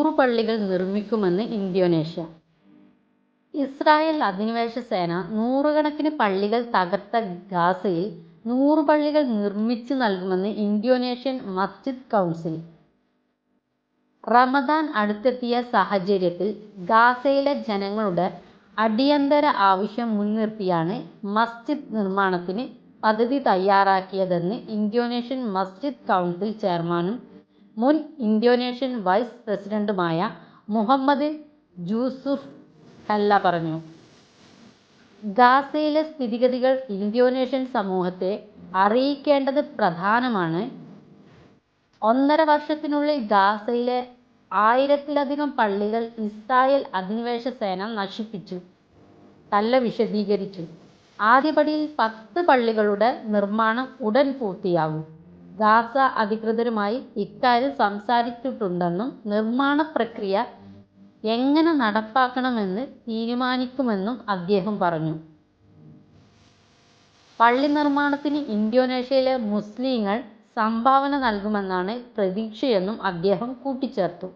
നൂറ് പള്ളികൾ നിർമ്മിക്കുമെന്ന് Indonesia. Israel അധിനിവേശ സേന നൂറുകണക്കിന് പള്ളികൾ തകർത്ത ഗാസയിൽ നൂറ് പള്ളികൾ നിർമ്മിച്ചു നൽകുമെന്ന് ഇന്തോനേഷ്യൻ മസ്ജിദ് കൗൺസിൽ. റമദാൻ അടുത്തെത്തിയ സാഹചര്യത്തിൽ ഗാസയിലെ ജനങ്ങളുടെ അടിയന്തര ആവശ്യം മുൻനിർത്തിയാണ് മസ്ജിദ് നിർമ്മാണത്തിന് പദ്ധതി തയ്യാറാക്കിയതെന്ന് ഇന്തോനേഷ്യൻ മസ്ജിദ് കൗൺസിൽ ചെയർമാനും മുൻ ഇന്തോനേഷ്യൻ വൈസ് പ്രസിഡന്റുമായ മുഹമ്മദ് യൂസുഫ് കല്ല പറഞ്ഞു. ഗാസയിലെ സ്ഥിതിഗതികൾ ഇന്തോനേഷ്യൻ സമൂഹത്തെ അറിയിക്കേണ്ടത് പ്രധാനമാണ്. ഒന്നര വർഷത്തിനുള്ളിൽ ഗാസയിലെ ആയിരത്തിലധികം പള്ളികൾ ഇസ്രായേൽ അധിനിവേശ സേന നശിപ്പിച്ചു, കല്ല വിശദീകരിച്ചു. ആദ്യപടിയിൽ പത്ത് പള്ളികളുടെ നിർമ്മാണം ഉടൻ പൂർത്തിയാകും. ഗാസ അധികൃതരുമായി ഇക്കാര്യം സംസാരിച്ചിട്ടുണ്ടെന്നും നിർമ്മാണ പ്രക്രിയ എങ്ങനെ നടപ്പാക്കണമെന്ന് തീരുമാനിക്കുമെന്നും അദ്ദേഹം പറഞ്ഞു. പള്ളി നിർമ്മാണത്തിന് ഇന്തോനേഷ്യയിലെ മുസ്ലിങ്ങൾ സംഭാവന നൽകുമെന്നാണ് പ്രതീക്ഷയെന്നും അദ്ദേഹം കൂട്ടിച്ചേർത്തു.